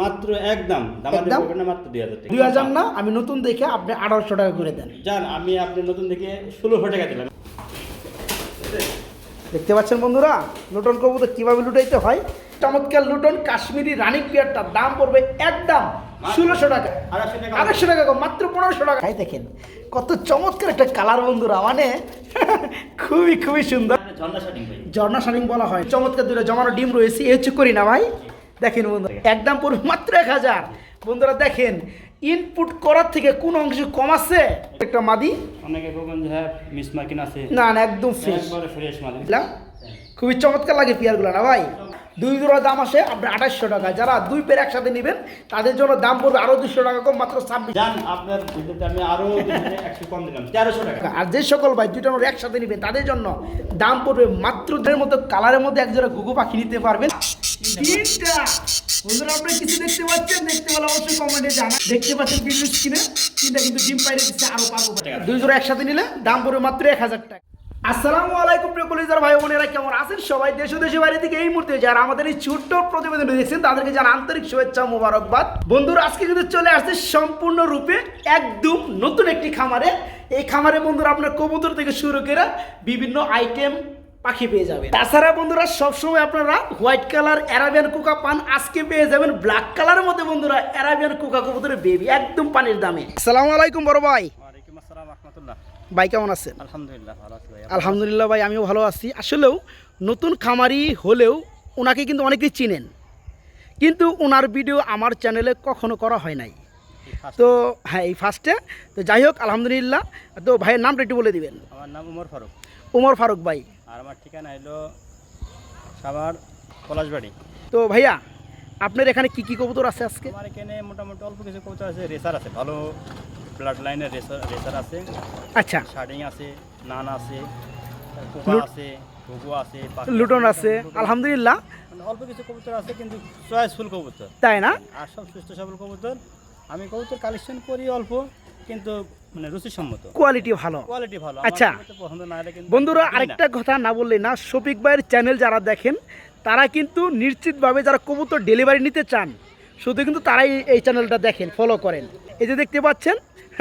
মাত্র একদম। দামাদামি একদম? না মাত্র দুই হাজার টাকা। দুই হাজার না আমি নতুন দেখে আপনি আঠারোশো টাকা করে দেন। যান আমি আপনি নতুন থেকে ষোলোশো টাকা দিলাম। দেখতে পাচ্ছেন বন্ধুরা লুটন কবুতর কীভাবে লুটাইতে হয়? চমৎকার লুটন কাশ্মীরি রানিং পেয়ারটার দাম পড়বে একদম ষোলোশো টাকা। আড়াইশো টাকা। মাত্র পনেরোশো টাকা। এই দেখেন কত চমৎকার একটা কালার বন্ধুরা মানে খুবই খুবই সুন্দর। ঝর্ণা ভাই। ঝর্ণা শাড়িং বলা হয়। চমৎকার দুটো জমানো ডিম রয়েছে এ হচ্ছে করি না ভাই। দেখেন বন্ধুরা একদম পড়বে মাত্র এক হাজার। বন্ধুরা দেখেন ইনপুট করার থেকে কোন অংশ কম আছে? একটা মাদি? অনেকে হ্যাঁ মিস মার্কিন আছে। না না একদম ফ্রেশ একবারে ফ্রেশ খুবই চমৎকার লাগে পিয়ারগুলো না ভাই? দুই জোড়া দাম আসে আপনার আঠাশশো টাকা। যারা দুই পেয়ার একসাথে নেবেন তাদের জন্য দাম পড়বে আরও দুশো টাকা কম মাত্র ছাব্বিশ। আপনার আমি আরও একশো কম দিলাম তেরোশো টাকা। আর যে সকল ভাই দুইটা নোট একসাথে নেবেন তাদের জন্য দাম পড়বে মাত্র দেড় মতো কালারের মধ্যে এক জোড়া ঘুঘু পাখি নিতে পারবেন। তিনটা। বন্ধুরা আপনি কিছু দেখতে পাচ্ছেন? দেখতে পেলে অবশ্যই কমেন্টে জানা দেখতে পাচ্ছেন স্ক্রিনে তিনটা কিন্তু ডিম পাইরে দিচ্ছে আরও দুই জোড়া একসাথে নিলে দাম পড়বে মাত্র এক হাজার টাকা। আসসালামু আলাইকুম প্রিয় কলিজার ভাই বোনেরা, কেমন আছেন? সবাই দেশ ও দেশের বাইরে থেকে এই মুহূর্তে যারা আমাদের এই ছোট্ট প্রতিবেদন দেখছেন, তাদেরকে জানা আন্তরিক শুভেচ্ছা মোবারকবাদ। বন্ধুরা, আজকে কিন্তু চলে আসছে সম্পূর্ণ রূপে একদম নতুন একটি খামারে। এই খামারে বন্ধুরা, আপনার কবুতর থেকে শুরু করে বিভিন্ন আইটেম পাখি পেয়ে যাবেন। তাছাড়া বন্ধুরা, সবসময় আপনারা হোয়াইট কালার অ্যারাবিয়ান কোকা পান আজকে পেয়ে যাবেন ব্ল্যাক কালারের মধ্যে বন্ধুরা, অ্যারাবিয়ান কোকা কবুতরের বেবি একদম পানির দামে। আসসালামু আলাইকুম বড় ভাই। ভাই কেমন আছেন? আলহামদুলিল্লাহ ভালো আছি ভাই আলহামদুলিল্লাহ ভাই আমিও ভালো আছি। আসলেও নতুন খামারি হলেও ওনাকে কিন্তু অনেকেই চিনেন। কিন্তু ওনার ভিডিও আমার চ্যানেলে কখনো করা হয় নাই। তো হ্যাঁ এই ফার্স্টে তো যাই হোক আলহামদুলিল্লাহ। তো ভাইয়ের নামটা একটু বলে দিবেন। আমার নাম উমর ফারুক। ওমর ফারুক ভাই। আর আমার ঠিকানা হলো সাভার পলাশবাড়ি। তো ভাইয়া আপনার এখানে কি কি কবুতর আছে আজকে? আমার এখানে মোটামুটি অল্প কিছু কবুতর আছে রেসার আছে ভালো ব্লাড লাইনের রেসার রেসার আছে। আচ্ছা। শার্টিং আছে নান আছে আছে আছে লুটন আছে আলহামদুলিল্লাহ। মানে অল্প কিছু কবুতর আছে কিন্তু চয়েসফুল কবুতর। তাই না? আর সব সুস্থ সবল কবুতর। আমি কবুতর কালেকশন করি অল্প কিন্তু মানে রুচিসম্মত। কোয়ালিটি ভালো। কোয়ালিটি ভালো। আচ্ছা। বন্ধুরা আরেকটা কথা না বললে না শফিক ভাইয়ের চ্যানেল যারা দেখেন তারা কিন্তু নিশ্চিতভাবে যারা কবুতর ডেলিভারি নিতে চান শুধু কিন্তু তারাই এই চ্যানেলটা দেখেন ফলো করেন। এই যে দেখতে পাচ্ছেন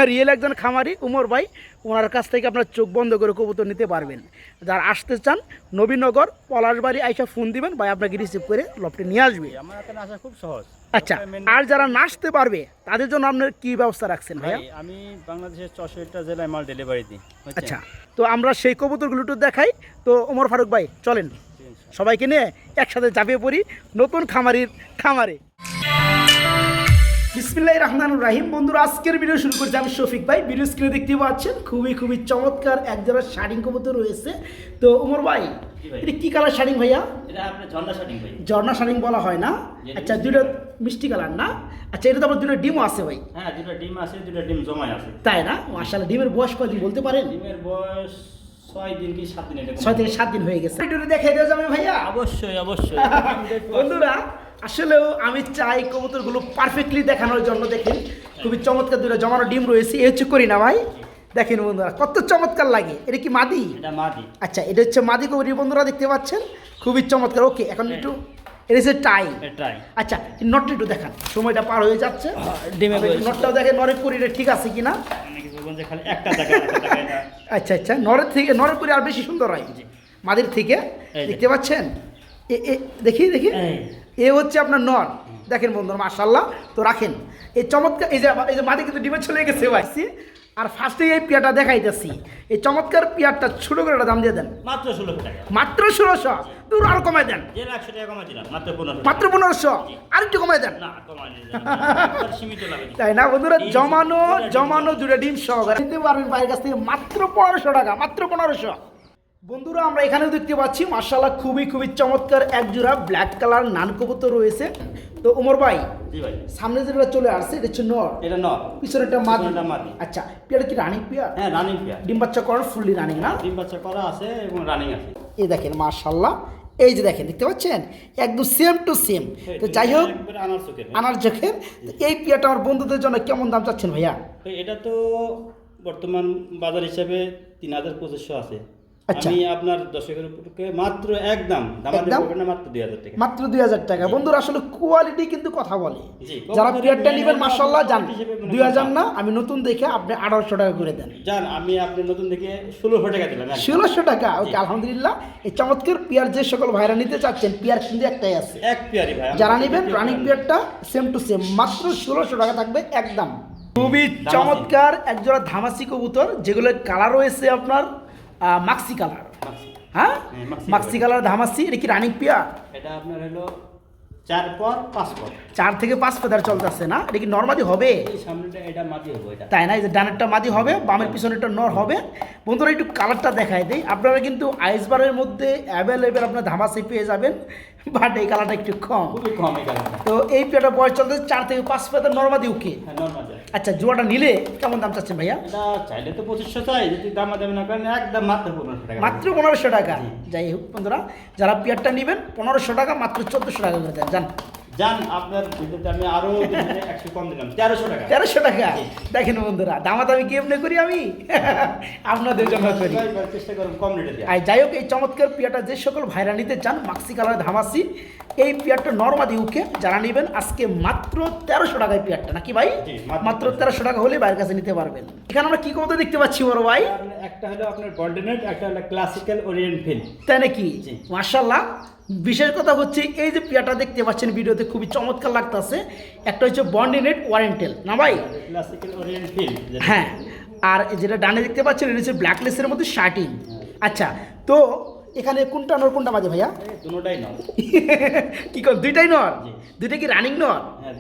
রিয়েল একজন খামারি উমর ভাই ওনার কাছ থেকে আপনার চোখ বন্ধ করে কবুতর নিতে পারবেন। যারা আসতে চান নবীনগর পলাশবাড়ি আইসা ফোন দিবেন ভাই আপনাকে রিসিভ করে লপটে নিয়ে আসবে। আসা খুব সহজ। আচ্ছা আর যারা নাচতে পারবে তাদের জন্য আপনার কি ব্যবস্থা রাখছেন ভাইয়া? ভাই আমি বাংলাদেশের চৌষট্টিটা জেলায় মাল ডেলিভারি দিই আচ্ছা তো আমরা সেই কবুতরগুলো একটু দেখাই। তো ওমর ফারুক ভাই চলেন। সবাইকে নিয়ে একসাথে চাপিয়ে পড়ি নতুন খামারির খামারে। বিসমিল্লাহ রহমান রাহিম। বন্ধুরা আজকের ভিডিও শুরু করছি আমি শফিক ভাই। ভিডিও স্ক্রিনে দেখতে পাচ্ছেন খুবই খুবই চমৎকার এক জোড়া শাড়িং কবুতর রয়েছে। তো ওমর ভাই। এটা কি কালার শাড়িং ভাইয়া? ঝর্ণা শাড়িং বলা হয় না? আচ্ছা দুটো মিষ্টি কালার না? আচ্ছা এটা তো আমার দুটো ডিমও আছে ভাই। হ্যাঁ দুটো ডিম আছে দুটো ডিম জমায় আছে। তাই না? মার্শাল্লাহ ডিমের বয়স কয়দিন বলতে পারেন? ডিমের বয়স ছয় দিন কি সাত দিন ছয় থেকে সাত দিন হয়ে গেছে। ভিডিওটি দেখে দেওয়া যাবে ভাইয়া। অবশ্যই অবশ্যই। বন্ধুরা আসলেও আমি চাই কবুতরগুলো পারফেক্টলি দেখানোর জন্য দেখেন। খুবই চমৎকার দুটো জমানো ডিম রয়েছে। এ হচ্ছে করি না ভাই। দেখেন বন্ধুরা কত চমৎকার লাগে। এটা কি মাদি? এটা মাদি। আচ্ছা এটা হচ্ছে মাদি কবুতরি। বন্ধুরা দেখতে পাচ্ছেন? খুবই চমৎকার। ওকে এখন একটু এটা হচ্ছে টাই। আচ্ছা নটটা একটু দেখান। সময়টা পার হয়ে যাচ্ছে। ডিমে আচ্ছা, নটটাও দেখেন নরের করিটা ঠিক আছে কিনা। অনেকে খালি একটা এটা আচ্ছা আচ্ছা নরের থেকে নরের করে আর বেশি সুন্দর হয়। মাদির থেকে দেখতে পাচ্ছেন? দেখি দেখি। এ হচ্ছে আপনার নর। দেখেন বন্ধুরা মাশাল্লাহ তো রাখেন। এই চমৎকার এই যে এই যে মাদি কিন্তু ডিমে চলে গেছে ভাইছি আর ফার্স্টে এই পিয়াটা দেখাইতেছি। এই চমৎকার পিয়ারটা ছোট করে দাম দিয়ে দেন। মাত্র ষোলোশো টাকা। মাত্র ষোলোশো? দূর আর কমাই দেন। একশো টাকা কমা দিলাম মাত্র পনেরো মাত্র পনেরোশো? আর একটু কমাই দেন। তাই না বন্ধুরা? জমানো জমানো দুটো ডিম সহকারে। নিতে পারবেন বাইরের কাছ থেকে মাত্র পনেরোশো টাকা মাত্র পনেরোশো। বন্ধুরা আমরা এখানেও দেখতে পাচ্ছি মার্শাল্লাহ খুবই খুবই চমৎকার এক জোড়া ব্ল্যাক কালার নান কবুতর রয়েছে। তো ওমর ভাই সামনে যেটা চলে আসছে এটা হচ্ছে নর। এটা ন পিছনেটা মাদি। মাদি। আচ্ছা পেয়ারা কি রানিং পেয়ার? হ্যাঁ রানিং পেয়ার। ডিম বাচ্চা করার ফুললি রানিং না? ডিম বাচ্চা করা আছে এবং রানিং আছে। এই দেখেন মার্শাল্লাহ এই যে দেখেন দেখতে পাচ্ছেন? একদম সেম টু সেম তো যাই হোক আনার চোখের এই পেয়ারটা আমার বন্ধুদের জন্য কেমন দাম চাচ্ছেন ভাইয়া? এটা তো বর্তমান বাজার হিসাবে তিন হাজার পঁচিশশো আছে। আচ্ছা। আমি আপনার দর্শকের উপরকে মাত্র একদম? করবেন না মাত্র দুই হাজার টাকা। মাত্র দুই হাজার টাকা। বন্ধুরা আসলে কোয়ালিটি কিন্তু কথা বলে। যারা পেয়ারটা নেবেন মনে দুই হাজার না আমি নতুন দেখে আপনি আঠারোশো টাকা করে দেন। যান আমি আপনার নতুন থেকে ষোলোশো টাকা দিলাম একদম। ষোলোশো টাকা? ওকে আলহামদুলিল্লাহ। এই চমৎকার পেয়ার যে সকল ভাইরা নিতে চাচ্ছেন পেয়ার কিন্তু একটাই আছে। এক পেয়ারি ভাই যারা নেবেন রানিং। পেয়ারটা সেম টু সেম মাত্র ষোলোশো টাকা থাকবে একদম খুবই চমৎকার একজোড়া ধামাসি কবুতর যেগুলোর কালার রয়েছে আপনার মাক্সি কালার হ্যাঁ? হ্যাঁ, মাক্সি মাক্সি কালার ধামাসি এটা কি রানিং পেয়ার এটা আপনার হলো চার পর পাঁচ পর। চার থেকে পাঁচ ফেদার চলতেছে না? এটা কি নর্মালি হবে? সামনেটা এটা মাটি হব এটা। তাই না? এই যে ডানেরটা মাদি হবে বামের পিছনেরটা নর হবে। বন্ধুরা একটু কালারটা দেখায় দেই। আপনারা কিন্তু আইসবারের মধ্যে অ্যাভেলেবেল আপনার ধামাসি পেয়ে যাবেন বাট এই কালারটা একটু কম। খুবই কম এই কালারটা তো এই পেয়ারটা বয়স চলতেছে চার থেকে পাঁচ ফেদার নর্মাদি ওকে হ্যাঁ নর্মাল আচ্ছা জোয়াটা নিলে কেমন দাম চাচ্ছেন ভাইয়া? এটা চাইলে তো পঁচিশশো চাই যদি দাম দেবে না কারণ একদম মাত্র পনেরোশো টাকা। মাত্র পনেরোশো টাকা। যাই হোক বন্ধুরা যারা পেয়ারটা নেবেন পনেরোশো টাকা মাত্র চোদ্দোশো টাকা করে দেন। জান যান আপনার ভিডিওতে আমি আরও একশো কম দিলাম। তেরোশো টাকা। তেরোশো টাকা? দেখেন বন্ধুরা দামাদামি করি আমি? আপনাদের জন্য করি। চেষ্টা করুন কম রেটে আর যাই হোক এই চমৎকার পিয়াটা যে সকল ভাইরা নিতে চান মাক্সি কালার ধামাসি এই পিয়ারটা নর্মাদি উকে যারা নেবেন আজকে মাত্র তেরোশো টাকায় পিয়ারটা নাকি ভাই? মাত্র তেরোশো টাকা। হলে বাইরের কাছে নিতে পারবেন। এখানে আমরা কি কমতে দেখতে পাচ্ছি বড় ভাই? একটা হলো আপনার বন্ডেনেট একটা হলো ক্লাসিক্যাল ওরিয়েন্ট ফিল তাই নাকি। মার্শাল্লাহ বিশেষ কথা হচ্ছে এই যে পিয়াটা দেখতে পাচ্ছেন ভিডিওতে খুবই চমৎকার লাগতেছে। একটা হচ্ছে বন্ডিনেট ওয়ারেন্টেল না ভাই? হ্যাঁ আর যেটা ডানে দেখতে পাচ্ছেন এটা হচ্ছে ব্ল্যাকলেসের মধ্যে শার্টিং আচ্ছা তো এখানে কোনটা নর কোনটা বাজে ভাইয়া? দুটোটাই নয় কি কর দুইটাই নর? দুইটা কি রানিং নর? হ্যাঁ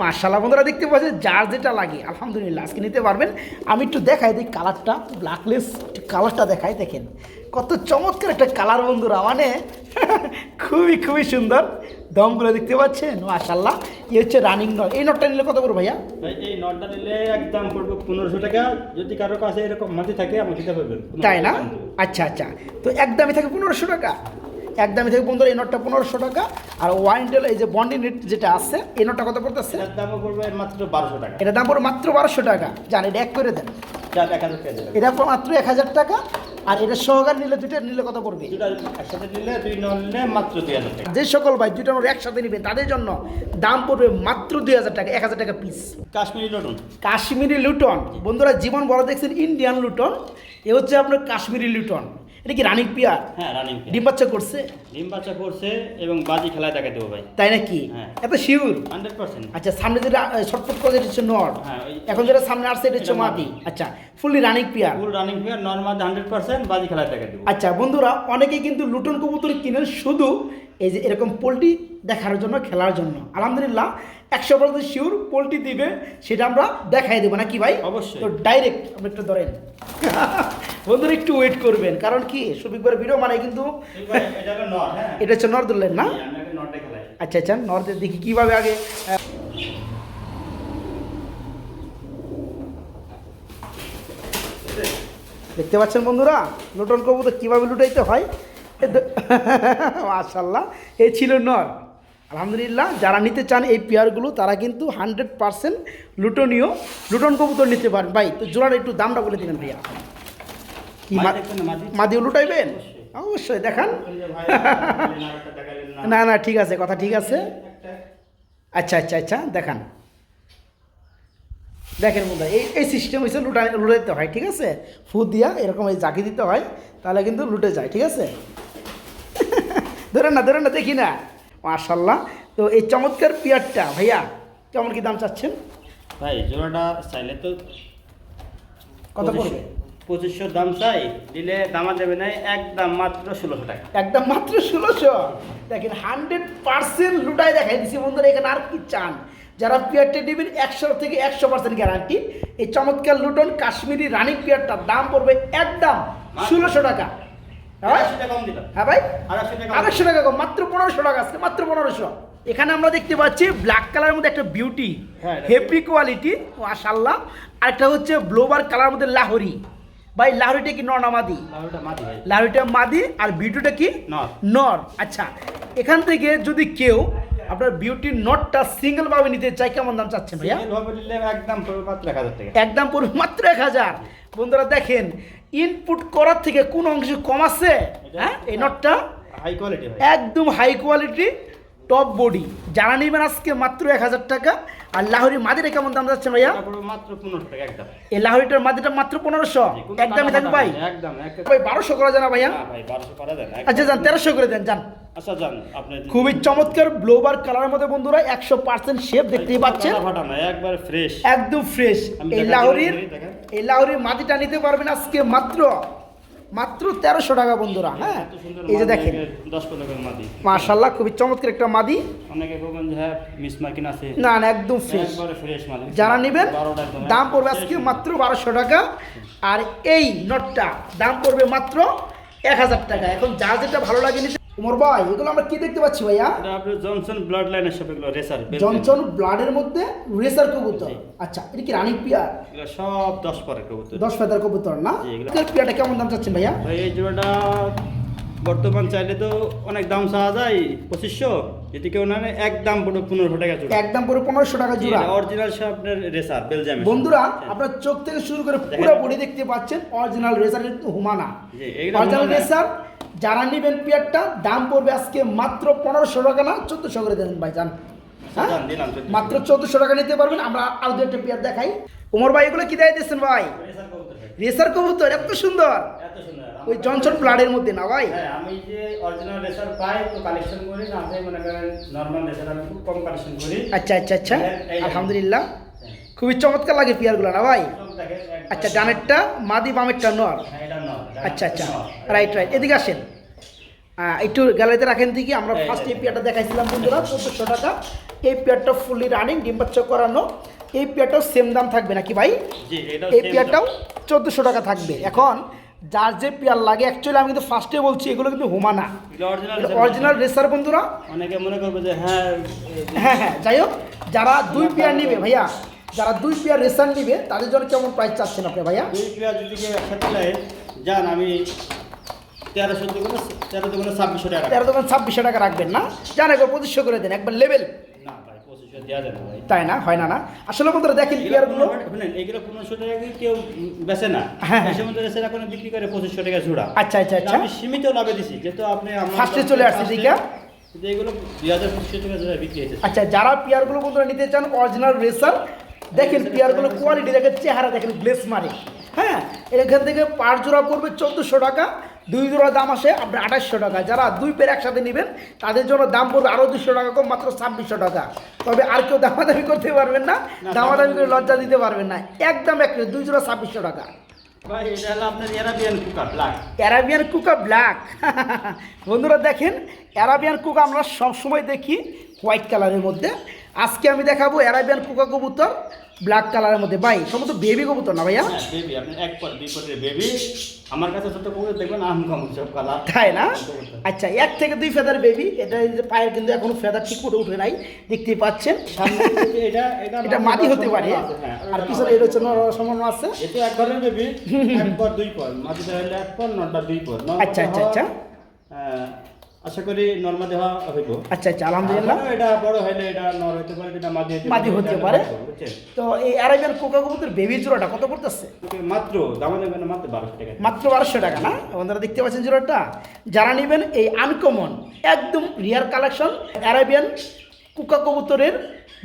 মার্শাল্লাহ বন্ধুরা দেখতে পাচ্ছেন যার যেটা লাগে। আলহামদুলিল্লাহ আজকে নিতে পারবেন। আমি একটু দেখাই দিই কালারটা ব্ল্যাকলেস কালারটা দেখাই দেখেন। কত চমৎকার একটা কালার বন্ধুরা মানে খুবই খুবই সুন্দর। দমগুলো দেখতে পাচ্ছেন? মার্শাল্লাহ এই হচ্ছে রানিং নট এই নটটা নিলে কত করব ভাইয়া? ভাই এই নটটা নিলে একদম পড়বে পনেরোশো টাকা। যদি কারও কাছে এরকম মাটি থাকে আমাকে দিতে পারবেন তাই না? আচ্ছা আচ্ছা। তো একদমই থাকে পনেরোশো টাকা। একদমই থাকে বন্ধুরা এই নটটা পনেরোশো টাকা। আর ওয়াইন্ডেল এই যে বন্ডি নেট যেটা আছে এই নটটা কত পড়তেছে? এটার দামও পড়বে মাত্র বারোশো টাকা। এটা দাম পড়বে মাত্র বারোশো টাকা। জান এটা এক করে দেন। এটা মাত্র এক হাজার টাকা। আর এটা সহকার নিলে দুইটা নিলে কত পড়বে? একসাথে নিলে দুই নল নিলে মাত্র দুই হাজার টাকা। যে সকল ভাই দুইটা নোট একসাথে নিবে তাদের জন্য দাম পড়বে মাত্র দুই হাজার টাকা এক হাজার টাকা পিস কাশ্মীরি লুটন। কাশ্মীরি লুটন। বন্ধুরা জীবন বড় দেখছেন ইন্ডিয়ান লুটন। এ হচ্ছে আপনার কাশ্মীরি লুটন। এটা কি রানিং পিয়ার হ্যাঁ রানিং ডিম বাচ্চা করছে? ডিম বাচ্চা করছে এবং বাজি খেলায় দেবো ভাই। তাই নাকি? হ্যাঁ। এত শিওর হান্ড্রেড পার্সেন্ট আচ্ছা সামনে যেটা শর্টফট করে এটা হচ্ছে নর হ্যাঁ, এখন যেটা সামনে আসছে এটা হচ্ছে মাদি। আচ্ছা fully running pair full running pair নর মাদি হান্ড্রেড পার্সেন্ট বাজি খেলায় দেখা দেবো। আচ্ছা বন্ধুরা অনেকে কিন্তু লুটন কবুতর কিনেন শুধু এই যে এরকম পোলট্রি দেখার জন্য খেলার জন্য। আলহামদুলিল্লাহ একশো পার্সেন্ট শিওর পোলট্রি দিবে সেটা আমরা দেখাই দেবো নাকি ভাই? অবশ্যই। তো ডাইরেক্ট আপনি একটু ধরেন। বন্ধুরা একটু ওয়েট করবেন কারণ কি সবিকবার ভিডিও মানে কিন্তু এটা নর হ্যাঁ। হচ্ছে নরদুল্লেন না? আচ্ছা আচ্ছা নর্থের দেখি কীভাবে আগে দেখতে পাচ্ছেন বন্ধুরা লুটন কবুতর কীভাবে লুটাইতে হয়? মাশাল্লাহ এ ছিল নর। আলহামদুলিল্লাহ যারা নিতে চান এই পেয়ারগুলো তারা কিন্তু হান্ড্রেড পার্সেন্ট লুটনীয় লুটন কবুতর নিতে পারেন। ভাই তো জোড়ার একটু দামটা বলে দিবেন ভাইয়া। কি মাদিও লুটাইবেন? অবশ্যই। দেখান। না, না। ঠিক আছে কথা ঠিক আছে। আচ্ছা আচ্ছা আচ্ছা দেখান। দেখেন বন্ধু এই এই সিস্টেম হচ্ছে লুটা লুটাইতে হয় ঠিক আছে? ফু দিয়া এরকম এই জাকি দিতে হয় তাহলে কিন্তু লুটে যায় ঠিক আছে? ধরেন না ধরেন না দেখি না। মাশাল্লাহ তো এই চমৎকার পিয়ারটা ভাইয়া কেমন কি দাম চাচ্ছেন? ভাই জোড়াটা চাইলে তো কত পড়বে? পঁচিশশো দাম চাই দিলে দামা দেবে না একদম মাত্র ষোলোশো টাকা। একদম মাত্র ষোলোশো? দেখেন হান্ড্রেড পার্সেন্ট লুটাই দেখাই দিছি বন্ধুরা এখানে আর কি চান? যারা পিয়ারটা নেবেন একশো থেকে একশো পার্সেন্ট গ্যারান্টি এই চমৎকার লুটন কাশ্মীরি রানিং পিয়ারটার দাম পড়বে একদম ষোলোশো টাকা। হ্যাঁ? আড়াইশো টাকা হ্যাঁ ভাই? আড়াইশো টাকা কম। আড়াইশো টাকা কম, মাত্র পনেরোশো টাকা আজকে মাত্র পনেরোশো। এখানে আমরা দেখতে পাচ্ছি ব্ল্যাক কালারের মধ্যে একটা বিউটি হ্যাঁ, হেভি কোয়ালিটি মাশাল্লাহ আর একটা হচ্ছে ব্লোবার কালার মধ্যে লাহোরি। ভাই লাহোরিটা কি মাটি ভাই। মাদি আর বিউটিটা কি? নর। আচ্ছা এখান থেকে যদি কেউ আপনার বিউটি নটটা সিঙ্গেল ভাবে নিতে চায় কেমন দাম চাচ্ছেন ভাইয়া? একদম পড়বে মাত্র এক হাজার টাকা। একদম পড়বে মাত্র এক হাজার। বন্ধুরা দেখেন ইনপুট করার থেকে কোন অংশ কম আছে? হ্যাঁ এই নটটা হাই কোয়ালিটি একদম হাই কোয়ালিটি টপ বডি যারা নেবেন আজকে মাত্র এক হাজার টাকা আর লাহোরি মাদিটা কেমন দাম যাচ্ছে ভাইয়া? এই লাহোরিটার মাদিটা মাত্র পনেরোশো। একদমই থাকবে ভাই? ভাই বারোশো করা যায় না ভাইয়া? আচ্ছা যান তেরোশো করে দেন যান। আচ্ছা খুবই চমৎকার ব্লোবার কালারের মধ্যে বন্ধুরা একশো পার্সেন্ট শেপ দেখতেই পাচ্ছেন। একদম ফ্রেশ এই লাহোরির এই লাহোরির মাটিটা নিতে পারবেন আজকে মাত্র মাত্র তেরোশো টাকা বন্ধুরা হ্যাঁ? এই যে দেখেন। মাশাল্লাহ খুবই চমৎকার একটা মাদি। হ্যাঁ না না একদম ফ্রেশ যারা নেবেন দাম পড়বে আজকে মাত্র বারোশো টাকা। আর এই নটটা দাম পড়বে মাত্র এক হাজার টাকা। এখন যা যেটা ভালো লাগে নিতে উমর ভাই এগুলো আমরা কি দেখতে পাচ্ছি ভাইয়া? এটা আপনি জনসন ব্লাড লাইনের সাথে এগুলো রেসার জনসন ব্লাডের মধ্যে রেসার কবুতর। আচ্ছা এটা কি রানিক পিয়ার এগুলো সব দশ পারের কবুতর। দশ ফেদার কবুতর না? জি, এগুলো- পিয়ারটা কেমন দাম চাচ্ছেন ভাইয়া? ভাই এই জোড়াটা বর্তমান চাইলে তো অনেক দাম চাওয়া যায় পঁচিশশো। যদি কেউ না এক দাম পড়বে পনেরোশো টাকা জোড়া। একদম পুরো পনেরোশো টাকা জোড়া। অরিজিনাল আপনার রেসার বেলজিয়াম বন্ধুরা আপনার চোখ থেকে শুরু করে পুরো বডি দেখতে পাচ্ছেন অরিজিনাল রেসার কিন্তু হুমানা অরিজিনাল রেসার যারা নেবেন পিয়ারটা দাম পড়বে আজকে মাত্র পনেরোশো টাকা না চোদ্দশো করে দেন ভাইজান। হ্যাঁ? যান, মাত্র চোদ্দশো টাকা নিতে পারবেন আমরা আরও দু একটা পেয়ার দেখাই। উমর ভাই এগুলো কি দেয় দিচ্ছেন ভাই? রেসার কবুতর ভাই। রেসার কবুতর এত সুন্দর। এত সুন্দর। ওই জনসন ব্লাডের মধ্যে না ভাই? হ্যাঁ আমি যে অরিজিনাল রেসার পাই তো কালেকশন করি না আমি মনে করেন নর্মাল রেসার আমি খুব কম কালেকশন করি। আচ্ছা আচ্ছা আচ্ছা। আলহামদুলিল্লাহ। খুবই চমৎকার লাগে পেয়ারগুলো না ভাই? আচ্ছা ডানেরটা মাদি বামেরটা নর? হ্যাঁ, আচ্ছা আচ্ছা। রাইট রাইট এদিকে আসেন। একটু গ্যালারিতে রাখেন দিকে আমরা ফার্স্ট এই, পেয়ারটা দেখাইছিলাম বন্ধুরা চোদ্দোশো টাকা। এই পেয়ারটা ফুললি রানিং ডিম বাচ্চা করানো। এই পেয়ারটাও সেম দাম থাকবে নাকি ভাই? এই পেয়ারটাও চোদ্দোশো টাকা থাকবে। এখন যার যে পেয়ার লাগে অ্যাকচুয়ালি আমি কিন্তু ফার্স্টে বলছি এগুলো কিন্তু হুমানা। অরিজিনাল রেসার বন্ধুরা। অনেকে মনে করবে যে হ্যাঁ হ্যাঁ হ্যাঁ যাই হোক যারা দুই পেয়ার নিবে ভাইয়া যারা দুই পেয়ার রেসার নিবে তাদের জন্য কেমন প্রাইস চাচ্ছেন আপনি ভাইয়া? দুই পেয়ার যদি কেউ একসাথে নেয় যান আমি তেরোশো দুগুলো তেরো দুগুলো ছাব্বিশশো টাকা তেরো দোকান ছাব্বিশশো টাকা রাখবেন না? জান একবার পঁচিশশো করে দেন একবার লেভেল দেওয়া যাবে না তাই না? হয় না না? আসলে বন্ধুরা দেখেন এগুলো পেয়ারগুলো শুনেন, এগুলো পনেরোশো টাকা কেউ বেচে না। হ্যাঁ। দেশের মধ্যে এখন বিক্রি করে পঁচিশশো টাকা জোড়া। আচ্ছা আচ্ছা আচ্ছা। আমি সীমিত লাভে দিছি যেহেতু আপনি এ চলে আসছে, দিকা? এগুলো দুই হাজার পঁচিশশো টাকা জোড়া বিক্রি হয়েছে আচ্ছা যারা পেয়ারগুলো বন্ধুরা নিতে চান অরিজিনাল রেসার দেখেন পেয়ারগুলো কোয়ালিটি দেখেন চেহারা দেখেন গ্লেস মারে। হ্যাঁ এখান থেকে পাঁচ জোড়া পড়বে চোদ্দোশো টাকা দুই জোড়া দাম আসে আপনার আঠাশশো টাকা। যারা দুই পেয়ার একসাথে নেবেন তাদের জন্য দাম পড়বে আরও দুশো টাকা কম মাত্র ছাব্বিশশো টাকা। তবে আর কেউ দামাদামি করতে পারবেন না দামাদামি করে লজ্জা দিতে পারবেন না। একদম এক দুই জোড়া ছাব্বিশশো টাকা। অ্যারাবিয়ান কুকা ব্ল্যাক বন্ধুরা দেখেন অ্যারাবিয়ান কুকা আমরা সবসময় দেখি হোয়াইট কালারের মধ্যে। আজকে আমি দেখাবো অ্যারাবিয়ান কুকা কবুতর ব্ল্যাক কালারের মধ্যে। ভাই সম্ভবত বেবি কবুতর না ভাইয়া? হ্যাঁ বেবি আপনি এক পর দুই পরের বেবি আমার কাছে যত কবুতর দেখবেন আম কম সব কালার তাই না? আচ্ছা এক থেকে দুই ফেদার বেবি এটা যে পায়ের কিন্তু এখনও ফেদার ঠিক করে উঠে নাই দেখতেই পাচ্ছেন। সামনে এটা এটা এটা মাটি হতে পারে। হ্যাঁ, আর পিছনে এটা হচ্ছে সমান আছে। এটা এক ধরনের বেবি এক পর দুই পর। মাটিতে হলে এক পর নটা দুই পর। আচ্ছা, আচ্ছা, আচ্ছা। আশা করি নর্মা দেওয়া হইব। আচ্ছা আচ্ছা আলহামদুলিল্লাহ। এটা বড় হইলে এটা নর হতে পারে এটা মাদি হতে মাদি হতে পারে। তো এই আরাবিয়ান কোকা কবুতর বেবি জোড়াটা কত পড়তেছে? মাত্র দাম নেবেন মাত্র বারোশো টাকা। মাত্র 1200 টাকা না? আপনারা দেখতে পাচ্ছেন জোড়াটা? যারা নেবেন এই আনকমন একদম রিয়ার কালেকশন অ্যারাবিয়ান কোকা কবুতরের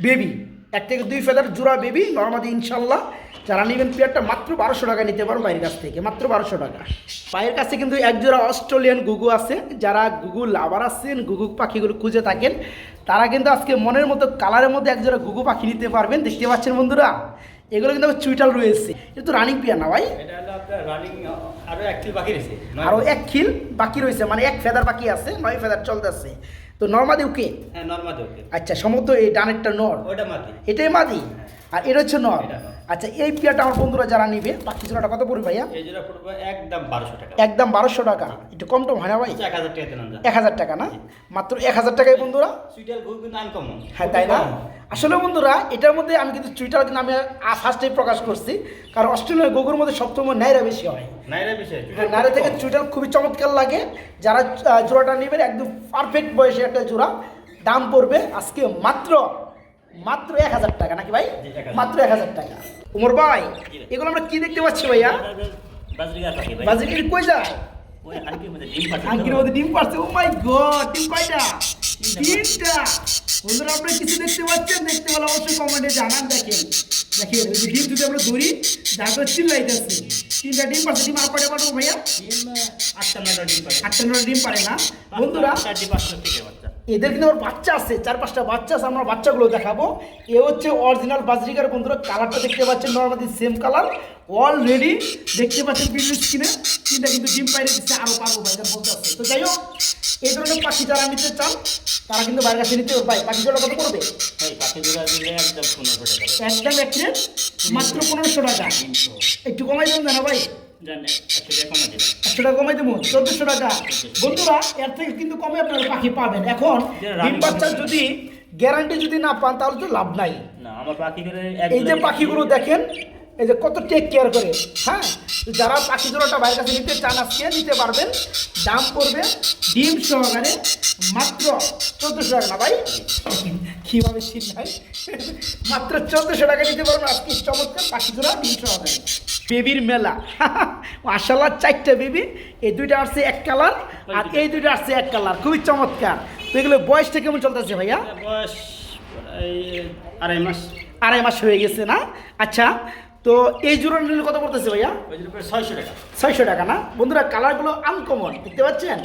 বেবি এক থেকে দুই ফেদার জোড়া বেবি নর্মাদি ইনশাল্লাহ। যারা নেবেন পেয়ারটা মাত্র বারোশো টাকা নিতে পারো বাইরের কাছ থেকে মাত্র বারোশো টাকা। বাইরের কাছে কিন্তু এক জোড়া অস্ট্রেলিয়ান গুগু আছে। যারা গুগু লাভার আছেন গুগু পাখিগুলো খুঁজে থাকেন তারা কিন্তু আজকে মনের মতো কালারের মধ্যে এক জোড়া গুগু পাখি নিতে পারবেন। দেখতে পাচ্ছেন বন্ধুরা? এগুলো কিন্তু চুইটাল রয়েছে। এটা তো রানিং পেয়ার না ভাই? আরও আরও এক খিল বাকি রয়েছে মানে এক ফেদার বাকি আছে নয় ফেদার চলতেছে। তো নর্মাদি ওকে? হ্যাঁ নর্মাদে ওকে। আচ্ছা সমুদ্র এই ডানেরটা নর। ওটা মাদি এটাই মাদি আর এটা হচ্ছে নর। আচ্ছা এই পেয়ারটা আমার বন্ধুরা যারা নিবে বাকি জোড়াটা কত পড়বে ভাইয়া? এই জোড়া পড়বে একদম বারোশো টাকা। একদম বারোশো টাকা। একটু কম টম হয় না ভাই? আচ্ছা, এক হাজার টাকা এক হাজার টাকা না? মাত্র এক হাজার টাকায় বন্ধুরা? সুইটাল ঘুর কিন্তু আনকমন হ্যাঁ তাই না? আসলে বন্ধুরা এটার মধ্যে আমি কিন্তু টুইটার কিন্তু আমি ফার্স্টেই প্রকাশ করছি। কারণ অস্ট্রেলিয়ার গোগুর মধ্যে সবসময় ন্যায়রা বেশি হয়। নাইরা বিষয় হ্যাঁ। নারে থেকে চুইটাল খুবই চমৎকার লাগে। যারা জোড়াটা নেবেন একদম পারফেক্ট বয়সে একটা জোড়া দাম পড়বে আজকে মাত্র মাত্র এক হাজার টাকা নাকি ভাই? মাত্র এক হাজার টাকা। উমর ভাই এগুলো আমরা কি দেখতে পাচ্ছি ভাইয়া? বাজরিগার কই যায়? ডিম পাচ্ছে আঙ্কির মধ্যে ডিম পারছে ও মাই গড ডিম কয়টা? তিনটা। বন্ধুরা আপনারা কিছু দেখতে পাচ্ছেন? দেখতে পেলে অবশ্যই কমেন্টে জানান দেখেন। দেখেন ডিম যদি আমরা ধরি যার চিল্লাইতেছে। তিনটা ডিম পারছে ডিম আর কয়টা পাঠাবো ভাইয়া? আটটা নয়টা ডিম পাচ্ছে আটটা নটা ডিম পারে না। বন্ধুরা এদের কিন্তু আমার বাচ্চা আছে চার পাঁচটা বাচ্চা আছে আমরা বাচ্চাগুলো দেখাবো। এ হচ্ছে অরিজিনাল বাজরিকার বন্ধুরা কালারটা দেখতে পাচ্ছেন নর্মালি সেম কালার অলরেডি দেখতে পাচ্ছেন ভিডিও স্ক্রিনে তিনটা কিন্তু ডিম পাইরে দিচ্ছে আরও পারব ভাই এটা বলতে আছে তো যাই হোক এই ধরনের পাখি যারা নিতে চান তারা কিন্তু বাইরের কাছে নিতে পারে পাখি জোড়া কত করবে একদম একদম মাত্র পনেরোশো টাকা। একটু কমাই দেবেন না ভাই। একশো টাকা কমাই দেবো চোদ্দশো বন্ধুরা এর থেকে কিন্তু কমে আপনারা পাখি পাবেন। এখন ডিম বাচ্চা যদি গ্যারান্টি যদি না পান তাহলে তো লাভ নাই। এই যে পাখিগুলো দেখেন এই যে কত টেক কেয়ার করে। হ্যাঁ যারা পাখি জোড়াটা বাইরের কাছে নিতে চান আজকে নিতে পারবেন। দাম পড়বে ডিম সহকারে মাত্র চোদ্দোশো টাকা না ভাই? কীভাবে শীত ভাই? মাত্র চোদ্দোশো টাকা নিতে পারবেন আজকে চমৎকার পাখি জোড়া ডিম সহকারে বেবির মেলা। মাসাল্লাহ চারটে বেবি এই দুইটা আসছে এক কালার আর এই দুইটা আসছে এক কালার। খুবই চমৎকার। তো এগুলো বয়সটা কেমন চলতেছে ভাইয়া? বয়স আড়াই মাস। আড়াই মাস হয়ে গেছে না? আচ্ছা তো এই জোড়া নিলে কত পড়তেছে ভাইয়া? ছয়শো টাকা। ছয়শো টাকা না? বন্ধুরা কালারগুলো আনকমন দেখতে পাচ্ছেন?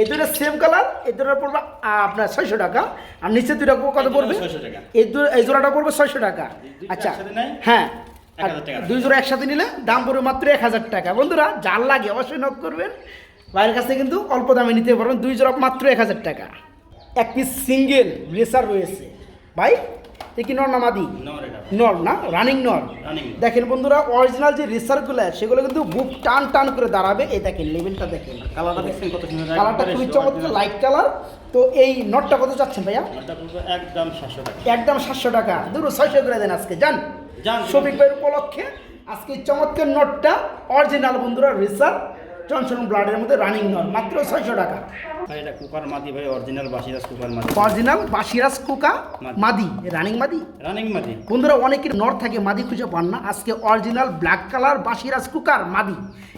এই দুটো সেম কালার এই দুটো পড়বে আপনার ছয়শো টাকা। আর নিচে দুটো কত পড়বে? 600 টাকা। এই দু এই জোড়াটা পড়বে ছয়শো টাকা। আচ্ছা হ্যাঁ। দুই জোড়া একসাথে নিলে দাম পড়বে মাত্র এক হাজার টাকা। বন্ধুরা যার লাগে অবশ্যই নক করবেন। বাইরের কাছে কিন্তু অল্প দামে নিতে পারবেন। দুই জোড়া মাত্র এক হাজার টাকা। এক পিস সিঙ্গেল রেসার রয়েছে। ভাই কি নর না মাদি? নর না? রানিং নর? দেখেন বন্ধুরা অরিজিনাল যে রেসারগুলো সেগুলো কিন্তু বুক টান টান করে দাঁড়াবে। এই দেখেন লেভেলটা দেখেন। কালারটা দেখছেন কত সুন্দর? কালারটা খুবই চমৎকার লাইট কালার তো এই নটটা কত চাচ্ছেন ভাইয়া? একদম সাতশো টাকা। একদম সাতশো টাকা। দুটো ছয়শো করে দেন আজকে। যান। শফিক ভাইয়ের উপলক্ষে আজকে চমৎকার নটটা অরিজিনাল বন্ধুরা রেসার জনসন ব্লাডের মধ্যে রানিং নট মাত্র ছয়শো টাকা। এটা কুকার মাদি ভাই অরিজিনাল বাসিরাজ কুকার মাদি। অরিজিনাল বাসিরাজ কুকা মাদি। রানিং মাদি? রানিং মাদি। বন্ধুরা অনেকের নর থাকে মাদি খুঁজে পান না। আজকে অরিজিনাল ব্ল্যাক কালার বাসিরাজ কুকার মাদি।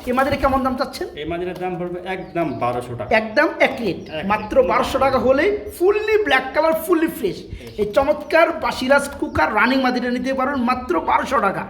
এ মাদির কেমন দাম চাচ্ছেন? এই মাদিটার দাম পড়বে একদম বারোশো টাকা। একদম এক রেট মাত্র বারোশো টাকা হলেই fully black colour fully fresh এই চমৎকার বাসিরাজ কুকার রানিং মাদিটা নিতে পারবেন মাত্র বারোশো টাকা।